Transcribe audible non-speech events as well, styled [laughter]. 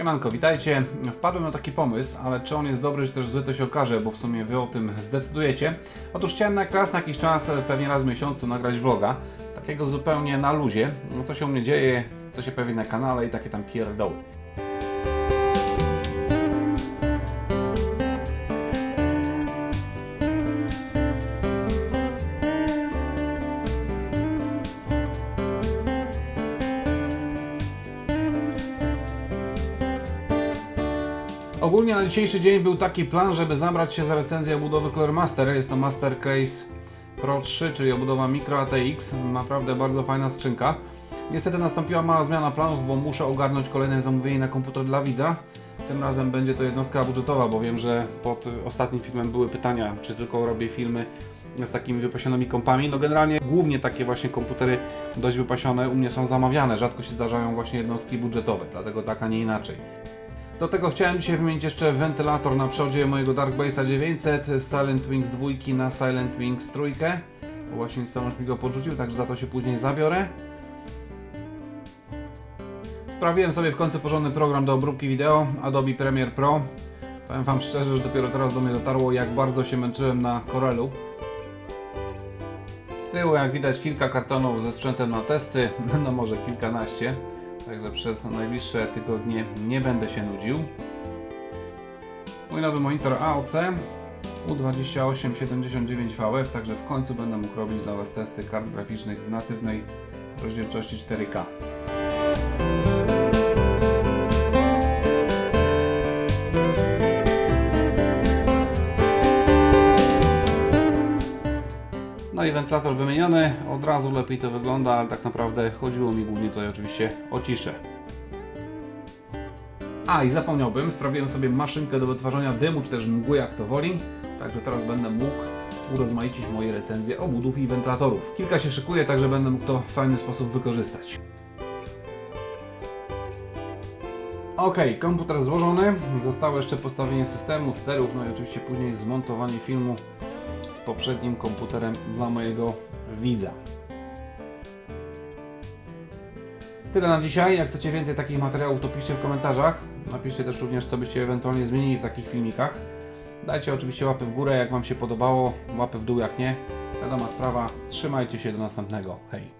Siemanko, witajcie. Wpadłem na taki pomysł, ale czy on jest dobry, czy też zły, to się okaże, bo w sumie wy o tym zdecydujecie. Otóż chciałem na raz na jakiś czas, pewnie raz w miesiącu, nagrać vloga, takiego zupełnie na luzie, no, co się u mnie dzieje, co się pojawi na kanale i takie tam pierdoły. Ogólnie na dzisiejszy dzień był taki plan, żeby zabrać się za recenzję obudowy Color Master. Jest to Master Case Pro 3, czyli obudowa Micro ATX. Naprawdę bardzo fajna skrzynka. Niestety nastąpiła mała zmiana planów, bo muszę ogarnąć kolejne zamówienie na komputer dla widza. Tym razem będzie to jednostka budżetowa, bo wiem, że pod ostatnim filmem były pytania, czy tylko robię filmy z takimi wypasionymi kompami. No generalnie głównie takie właśnie komputery dość wypasione u mnie są zamawiane. Rzadko się zdarzają właśnie jednostki budżetowe, dlatego tak, a nie inaczej. Do tego chciałem dzisiaj wymienić jeszcze wentylator na przodzie mojego Dark Base'a 900 z Silent Wings 2 na Silent Wings 3. Bo Właśnie Samoż mi go podrzucił, także za to się później zabiorę. Sprawiłem sobie w końcu porządny program do obróbki wideo Adobe Premiere Pro. Powiem Wam szczerze, że dopiero teraz do mnie dotarło, jak bardzo się męczyłem na Corelu. Z tyłu, jak widać, kilka kartonów ze sprzętem na testy, [laughs] no może kilkanaście. Także przez najbliższe tygodnie nie będę się nudził. Mój nowy monitor AOC U2879VF, także w końcu będę mógł robić dla Was testy kart graficznych w natywnej rozdzielczości 4K. No i wentylator wymieniony, od razu lepiej to wygląda, ale tak naprawdę chodziło mi głównie tutaj oczywiście o ciszę. A i zapomniałbym, sprawiłem sobie maszynkę do wytwarzania dymu, czy też mgły, jak to woli. Także teraz będę mógł urozmaicić moje recenzje obudów i wentylatorów. Kilka się szykuje, także będę mógł to w fajny sposób wykorzystać. Ok, komputer złożony. Zostało jeszcze postawienie systemu, sterów, no i oczywiście później zmontowanie filmu z poprzednim komputerem dla mojego widza. Tyle na dzisiaj. Jak chcecie więcej takich materiałów, to piszcie w komentarzach. Napiszcie też również, co byście ewentualnie zmienili w takich filmikach. Dajcie oczywiście łapy w górę, jak Wam się podobało, łapy w dół, jak nie. Wiadoma sprawa. Trzymajcie się do następnego. Hej!